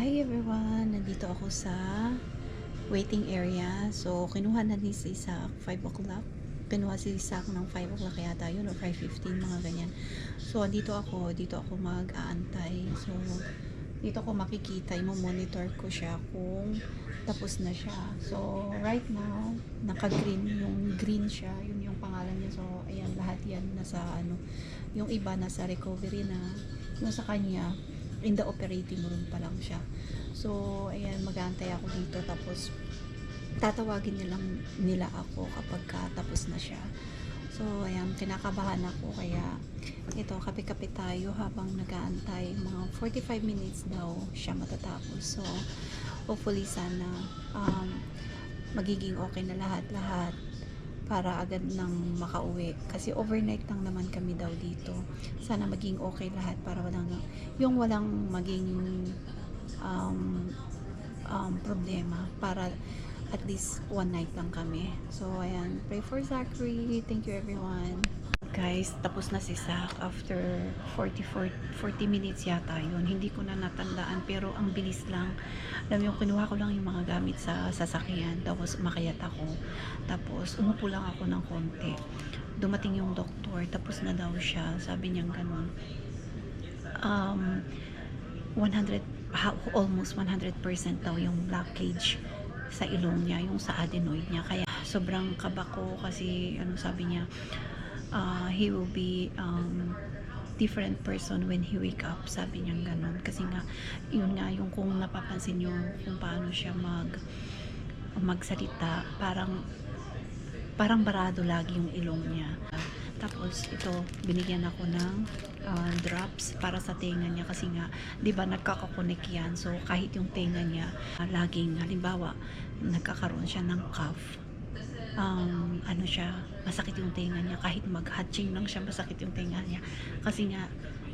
Hi everyone! Nandito ako sa waiting area. So, kinuha na ni si Isaac 5 o'clock. Kinuha si Isaac ng 5 o'clock yata yun or 5.15 mga ganyan. So, dito ako. Dito ako mag-aantay. So, dito ko makikita, monitor ko siya kung tapos na siya. So, right now, naka-green, yung green siya, yun yung pangalan niya. So, ayan, lahat yan nasa ano, yung iba nasa recovery na, yung sa kanya, in the operating room pa lang siya. So, ayan, mag-aantay ako dito tapos tatawagin nilang nila ako kapag ka tapos na siya. So, ayan, kinakabahan ako kaya ito, kape-kape tayo habang nag-aantay. Mga 45 minutes daw siya matatapos. So, hopefully sana um, magiging okay na lahat-lahat para agad nang makauwi. Kasi overnight lang naman kami daw dito. Sana maging okay lahat para walang, yung walang maging um, um, problema para at least one night lang kami. So, ayan. Pray for Zachary. Thank you everyone. Guys, tapos na si Zach after 40, 40, 40 minutes yata yun. Hindi ko na natandaan pero ang bilis lang. Alam yung kinuha ko lang yung mga gamit sa sasakyan. Tapos umakyat ako. Tapos umupo lang ako ng konti. Dumating yung doktor. Tapos na daw siya. Sabi niya ganun. Um, 100, ha- almost 100% daw yung blockage sa ilong niya, yung sa adenoid niya. Kaya sobrang kaba ko kasi ano sabi niya, uh, he will be um, different person when he wake up. Sabi niya ganun. Kasi nga, yun nga, yung kung napapansin niyo kung paano siya mag magsalita, parang parang barado lagi yung ilong niya. Tapos ito, binigyan ako ng uh, drops para sa tenga niya kasi nga, 'di ba nagkakakonek yan. So kahit yung tenga niya uh, laging halimbawa nagkakaroon siya ng cough. Um, ano siya, masakit yung tenga niya kahit mag-hatching lang siya, masakit yung tenga niya. Kasi nga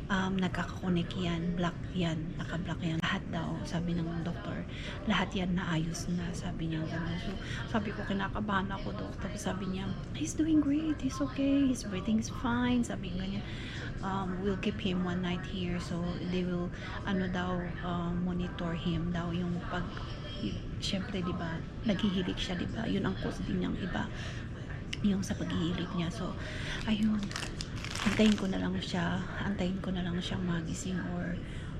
um, nagkakakonek yan, black yan, naka-black yan. Lahat daw, sabi ng doktor, lahat yan naayos na, sabi niya. So, sabi ko, kinakabahan ako, doktor. Sabi niya, he's doing great, he's okay, his breathing is fine, sabi niya, um, we'll keep him one night here, so they will, ano daw, um, monitor him daw, yung pag, syempre, di ba, naghihilig siya, di ba, yun ang cause din niyang iba, yung sa paghihilig niya. So, ayun, antayin ko na lang siya, antayin ko na lang siyang magising or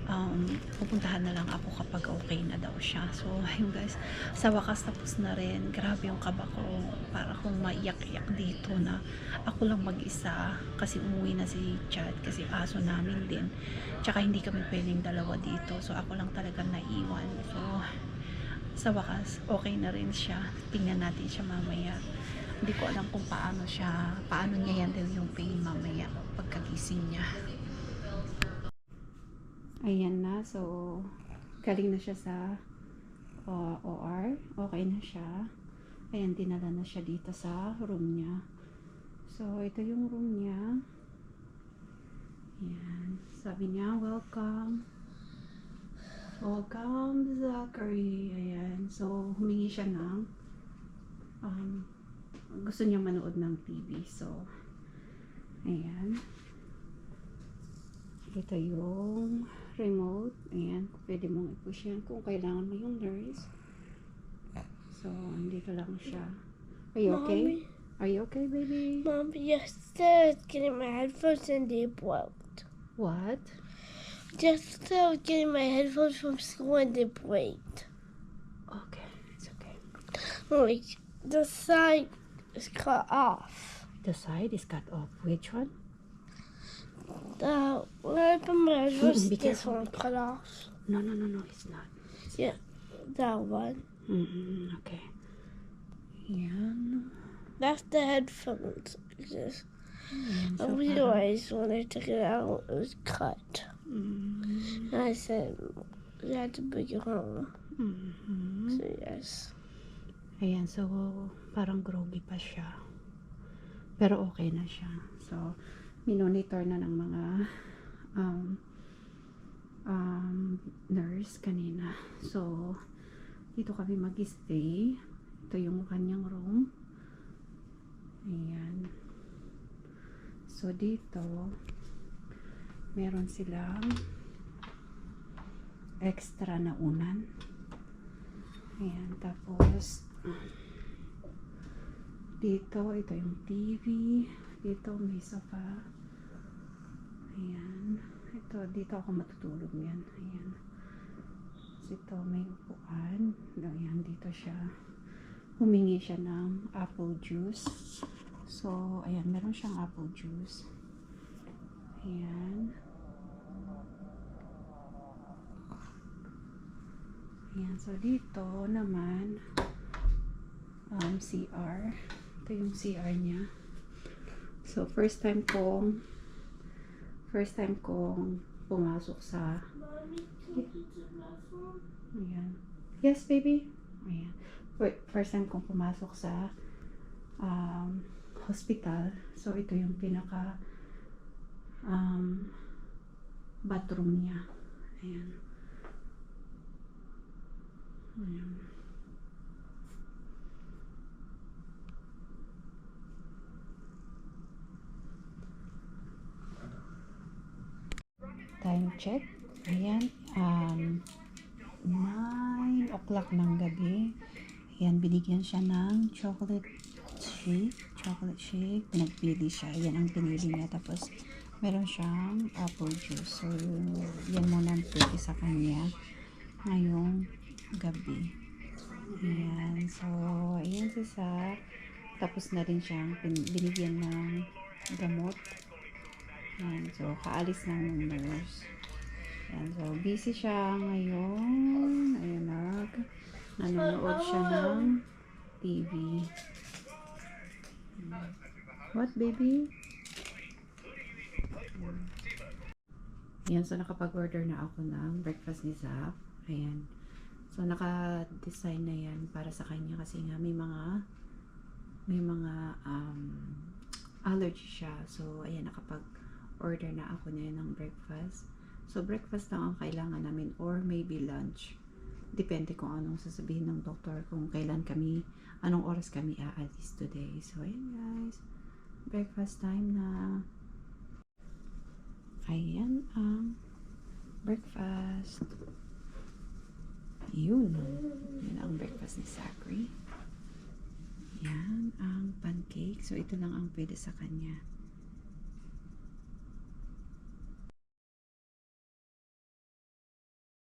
um, pupuntahan na lang ako kapag okay na daw siya. So, ayun guys, sa wakas tapos na rin. Grabe yung kaba ko. Para akong maiyak-iyak dito na ako lang mag-isa kasi umuwi na si Chad kasi aso namin din. Tsaka hindi kami pwedeng dalawa dito. So, ako lang talaga naiwan. So, sa wakas, okay na rin siya. Tingnan natin siya mamaya. Hindi ko alam kung paano siya, paano niya handle yung pain mamaya pagkagising niya. Ayan na, so galing na siya sa uh, OR. Okay na siya. Ayan, dinala na siya dito sa room niya. So, ito yung room niya. Ayan. Sabi niya, welcome. Welcome, Zachary. Ayan. So, humingi siya ng um, gusto niya manood ng TV. So, ayan. Ito yung remote. Ayan. Pwede mong i-push yan kung kailangan mo yung nurse. So, andito lang siya. Are you okay? Mommy, Are you okay, baby? Mom, yesterday I was getting my headphones and they broke. What? Yesterday I was getting my headphones from school and they broke. Okay. It's okay. Like, the side is cut off. The side is cut off. Which one? The, I put my headphones, be this one cut off. No, no, no, no. It's not. Yeah, that one. Mm-mm, okay. Yan. That's the headphones. Just. Mm, I So, parang- realized when I took it out, it was cut. Mm, And I said, you had to bring it home. mhm. So, yes. Ayan, so parang groggy pa siya. Pero okay na siya. So, minonitor na ng mga um, um, nurse kanina. So, dito kami mag-stay. Ito yung kanyang room. Ayan. So, dito, meron silang extra na unan. Ayan, tapos dito, ito yung TV. Dito may sofa. Ayan. Ito, dito ako matutulog yan. Ayan. Ito, may upuan. Ayan, dito siya. Humingi siya ng apple juice. So, ayan, meron siyang apple juice. Ayan. Ayan, so dito naman, um, CR. Ito yung CR niya. So, first time kong, first time kong pumasok sa, ayan. Yes, baby? Ayan. Fir- First time kong pumasok sa, um, hospital. So, ito yung pinaka, um, bathroom niya. Ayan. Ayan. Time check. Ayan. Um, 9 o'clock ng gabi. Ayan, binigyan siya ng chocolate shake. Chocolate shake. Pinagpili siya. Yan ang pinili niya. Tapos, meron siyang apple juice. So, yan muna ang pwede sa kanya ngayong gabi. Ayan. So, ayan si Sa. Tapos na rin siyang binigyan ng gamot. Ayan. So, kaalis ng nurse. Ayan. So, busy siya ngayon. Ayan, nag nanonood siya ng TV. What, baby? Ayan. So nakapag-order na ako ng breakfast ni Zach. Ayan. So, naka-design na yan para sa kanya kasi nga may mga may mga um, allergy siya. So, ayan, nakapag-order na ako niya ng breakfast. So, breakfast lang ang kailangan namin or maybe lunch. Depende kung anong sasabihin ng doktor kung kailan kami, anong oras kami aalis today. So, ayan guys. Breakfast time na. Ayan ang breakfast. Yun. Yun ang breakfast ni Zachary. Yan ang pancake. So, ito lang ang pwede sa kanya.